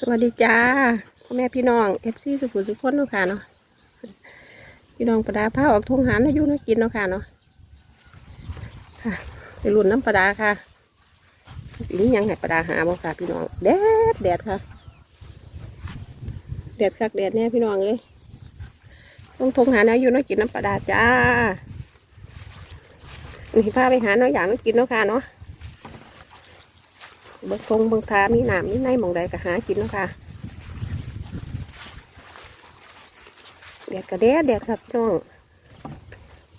สวัสดีจ้าพ่อแม่พี่น้องเอฟซีสุขุมสุขคนเนาะค่ะเนาะพี่น้องประดาผ้าออกทงหารอายุนักกินเนาะค่ะเนาะค่ะไปรุ่นน้ำประดาค่ะปีนี้ยังให้ประดาหาบ่ค่ะพี่น้องแดดแดดค่ะแดดคักแดดแน่พี่น้องเลยต้องทงหารอายุนักกินน้ำประดาจ้านี่พาไปหาเนาะอย่างนักกินเนาะค่ะเนาะ เบิกทงเบิกทามีหนามมีในมองใดก็หากินนะคะแดดกระแดดแดดครับพี่น้อง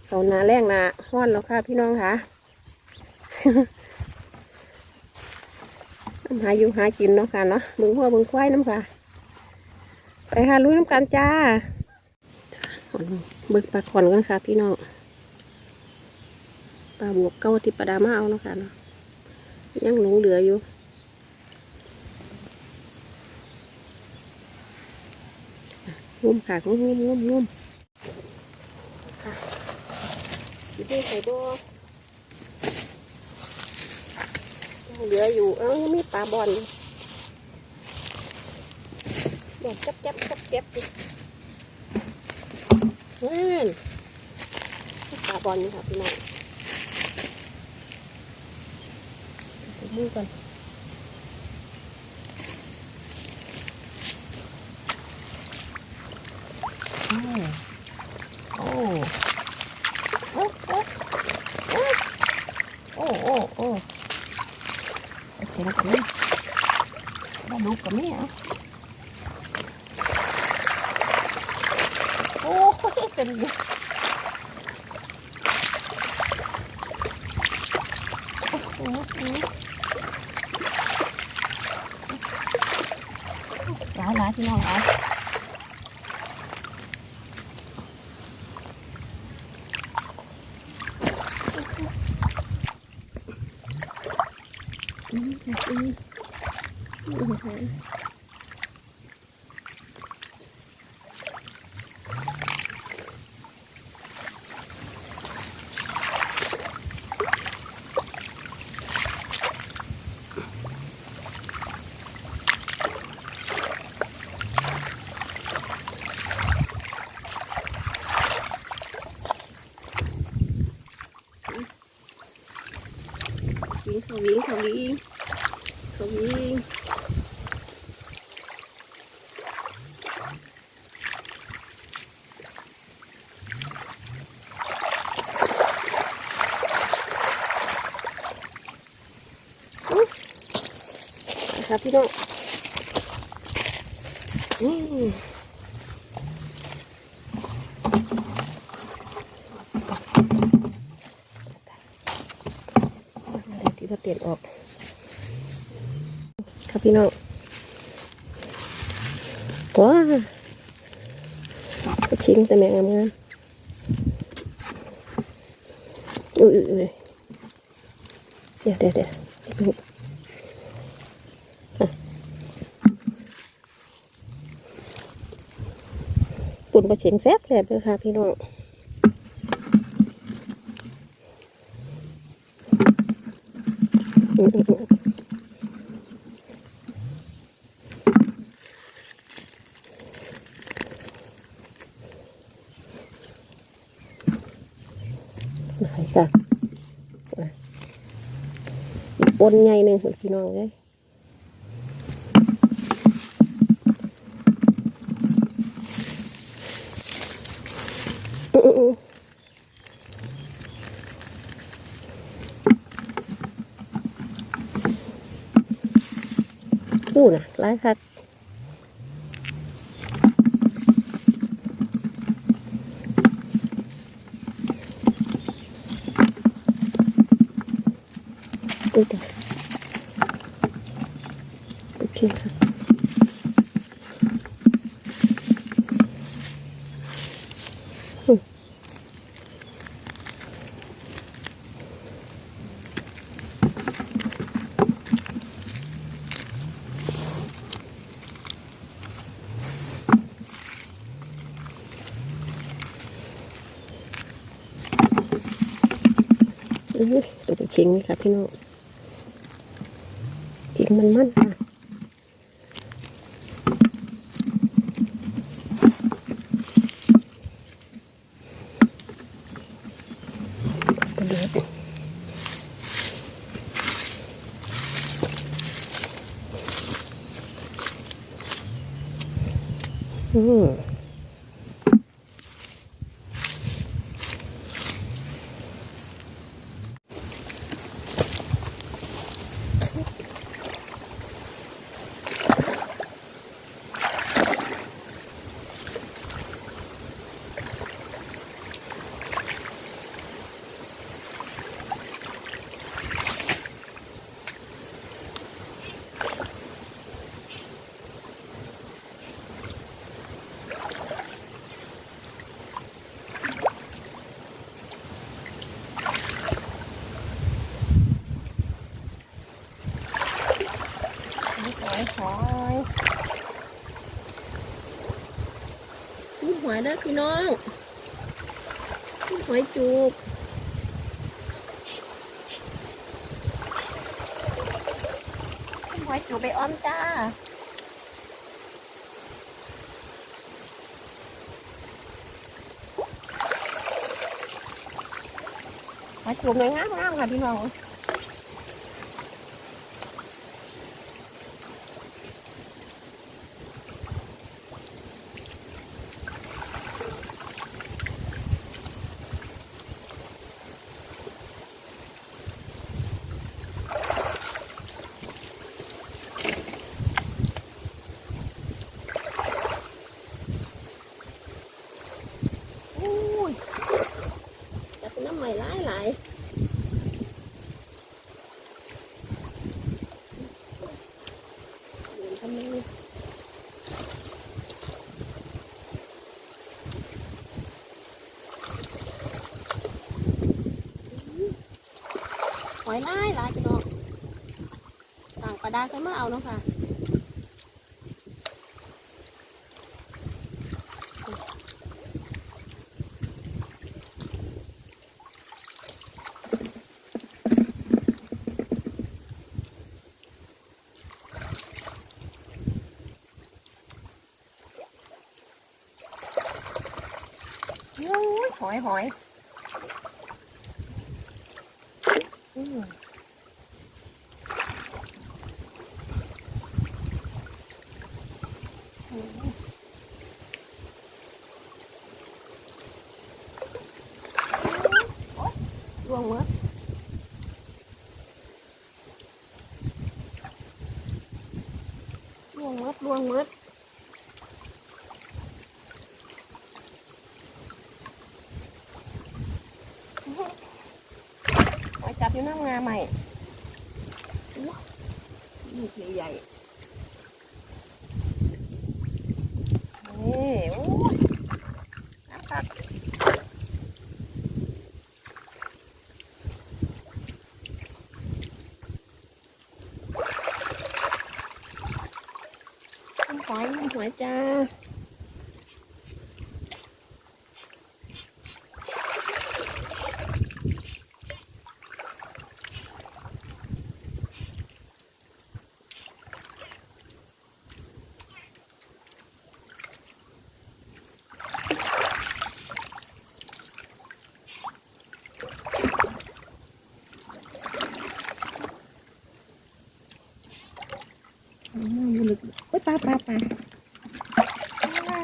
เขานาแรงนาห้อนแล้วค่ะพี่น้องค่ะน้ำหาอยู่หากินเนาะค่ะเนาะเบึงหัวเบึงควายน้ำค่ะ ไปค่ะลุยน้ำกันจ้าเบิกปลาขอนกันค่ะ พี่น้องปลาบวกเก้าที่ปลาดามาเอาเนาะค่ะเนาะยังหลงเหลืออยู่ งุ่มค่ะงุ่มงุ่มงุ่มงุ่มค่ะสิได้ใส่บ่ยังเหลืออยู่ เอ้ายังมีปลาบอลอยู่บอลจับจับจับจับดิเฮ้ยปลาบอลนี่ค่ะพี่น้องมือก่อนโอ้โอ้โอ้โอ้โอ้โอ้เสียงกับนี่มาดูกับนี่อะโอ้ ยเป็นยังโอ้โห หลายหลายพี่น้องหลายอืมอืมอืมอืมวิ่งเขาวิ่งเขาวิ่งเขาวิ่งอุ๊ยนะครับ พี่น้องอืมที่เราเปลี่ยนออกครับพี่น้องว้าก็ทิ้งแต่แมงงามๆอุ้ยอุ้ยอุ้ยเดี๋ยวเดี๋ยวเดี๋ยว ปลาเฉียงแซ่บแซ่บเลยค่ะพี่น้องไหนค่ะปนใหญ่หนึ่งพี่น้องเลยอื้ออื้ออื้อ อู้น่ะหลายคักกูจ้ะโอเคค่ะ ตัวไปเค็งนี่ครับพี่น้องเค็งมันมันค่ะอืม อยหอยนี่หอยเด้พี่น้องนี่หอยจูบนี่หอยจูบไปอ้อมจ้าหอยจูบเลยงามงามๆค่ะพี่น้อง อุ้ยจะเป็นน้ำใหม่หลายหลายเดินทำไมหอยหลายหลายพี่น้อง ต่างประดาใส่มาเอาเนาะค่ะ โอ้ยหอยหอยอืมอืมโอ๊ย ลวงหมดลวงหมดลวงหมดไปจับอยู่น้ำงาใหม่อู้ลูกใหญ่ๆนี่โอ้ยน้ำคักน้ำหอยน้ำหอย จ้าอืมมันลึกเอ้ยปลาปลาปลาปลา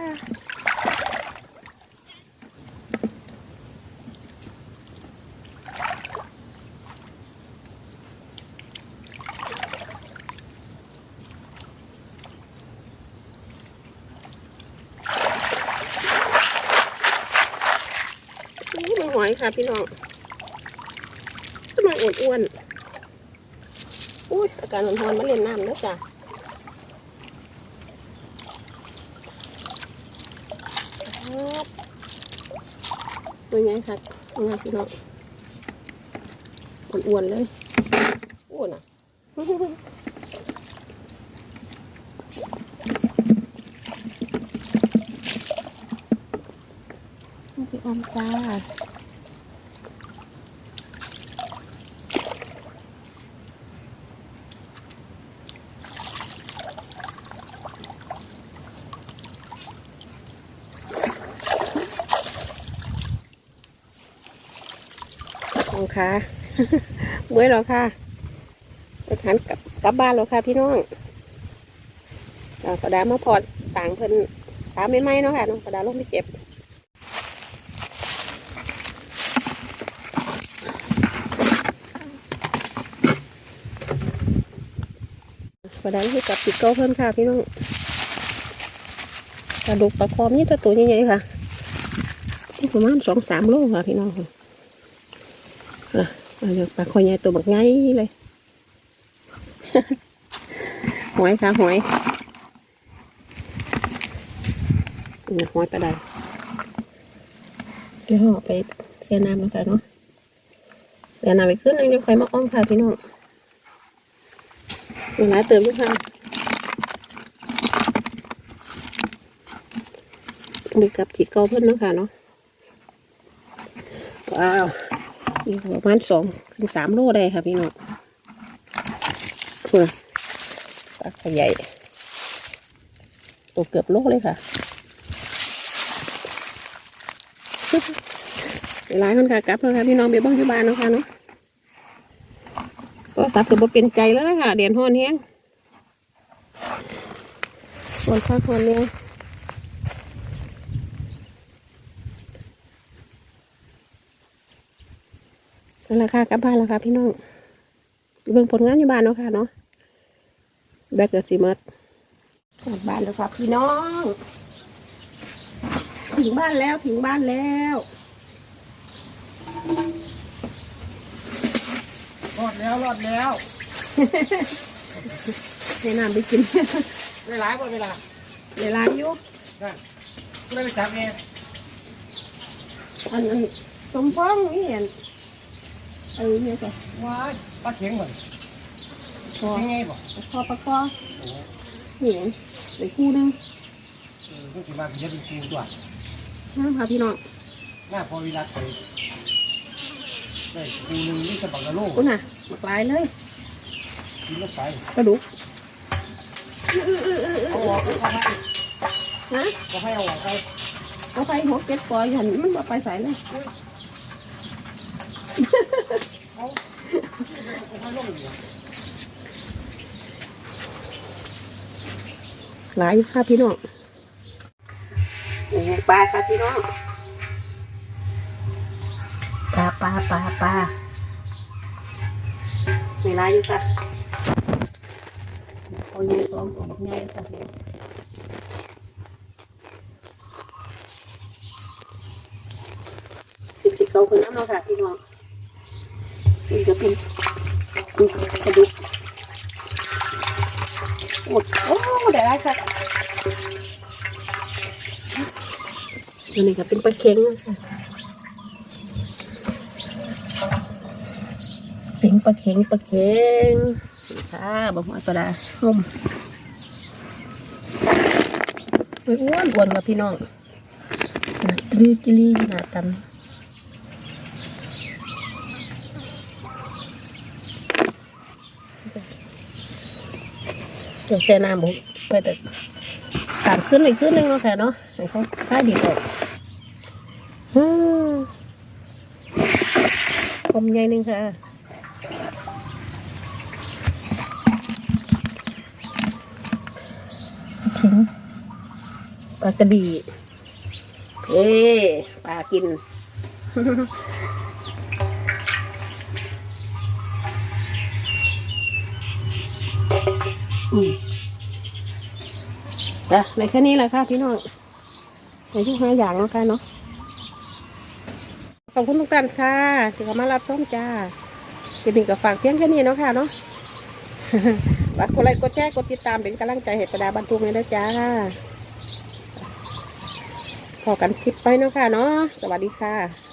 นี่มันหอย ค่ะพี่น้องกำลังอ้วนๆอุ้ยอาการ้อนๆมาเล่นน้ำแล้วจ้ะครับเป็นไงครับเป็นไงพี่น้องอ้วนๆเลยอ้วนอะพี่ออมจ้า ของค่ะเมื่อยแล้วค่ะไปทานกลับกลับบ้านแล้วค่ะ พี่น้องเราก็ได้มาพอดสางเพิ่นสามไม่ไหมเนาะค่ะน้องประดาลงไม่เจ็บประดาที่กับติดเก้าเพิ่มค่ะ พี่น้องกระดูกปลาคอมนี่ตัวตัวใหญ่ๆค่ะประมาณสองสามโลค่ะพี่น้องค่ะ อะเอาปลาคอใหญ่ตัวบักไงเลยหอยค่ะหอยนี่หอยปลาด้เดี๋ยวเราไปเสียน้ำแล้วกันเนาะเสียน้ำไปขึ้นนึงเดี๋ยวคอยมาอ้อมค่ะพี่น้องเวลาเติมด้วยค่ะมีกับจีเกาเพิ่นเนาะค่ะเนาะว้าว นี่ประมาณสองถึงสามโลได้ค่ะพี่น้องเพื่อปลาขยใหญ่ตัวเกือบโลเลยค่ะเวลาคนค่ะกลับแล้วค่ะพี่น้องไปบ้างที่บ้านนะคะเนาะก็สับถือว่เป็นใจเลยค่ะเดียนห้อนแห้งหอนข้าวหอนเนี่ย แหละค่ะกลับบ้านแล้วค่ะพี่น้องเบิ่งผลงานอยู่บ้านเนาะค่ะเนาะแบกเกอร์ซีมัดกลับบ้านแล้วครับพี่น้อง ถึงบ้านแล้วถึงบ้านแล้วรอดแล้วรอดแล้วให้น้ำไปกินเวลาหมดเวลาเวลาอยู่นั่นก็เลยไปจับเองอันอันสมพองนี่เห็น เออเนี่ยจ้ะว้ายปลาเข็งเหมือนพอยังไงบ่พอปะคอนี่เห็นไปคู่หนึงเออก็ถือว่าเป็นเยอะเป็นกูตัวน้ำค่ะพี่น้องหน้าพอเวลาไปได้กูหนึ่งนี่สะบักกะโลกคุณน่ะหมากลายเลยกินลงไปกระดูกอื้ออื้ออื้ออื้อเอาออกเอาให้นะก็ให้เอาออกไปเอาไปหัวเก็ดปล่อยหันมันบ่ไปใส่เลยเอาเอาให้ลงอยู่หลายอยู่ค่ะพี่น้องนี่ปลาค่ะพี่น้องปลาปลาปลาปลามีหลายอยู่ค่ะโอ้ยสองตัวบักใหญ่ค่ะพี่น้องสิบสิบเก้าคนน้ำเนาะค่ะพี่น้อง นี่จะเป็นกระดูกโอ้โอ้ได้ไรค่ะอันนี้ก็เป็นปลาเค็งนะคะเป็นปลาเค็งปลาเค็งค่ะบะหมี่ปลาดาลมโอ้ยอ้วนอ้วนค่ะพี่น้องหนาตรีจิลีหนาตัน เดี๋ยวแช่น้ำบุไปแต่ตามขึ้นอีกขึ้นหนึ่งเนาะค่ะเนาะให้เขาค่ายดีเลยอืมอมใหญ่หนึ่งค่ะขิงปลากระดีเอ้ปลากิน อืมจ้ะในแค่นี้แหละค่ะพี่น้องในทุกห้าอย่างแล้วค่ะเนาะขอบคุณทุกท่านค่ะที่เข้ามารับชมจ้าจะมีกับฝากเพียงแค่นี้เนาะค่ะเนาะฝากกดไลค์กดแชร์กดติดตามเป็นกำลังใจให้ประดาบรรทุกเลยนะจ้าพอกันคลิปไปเนาะค่ะเนาะสวัสดีค่ะ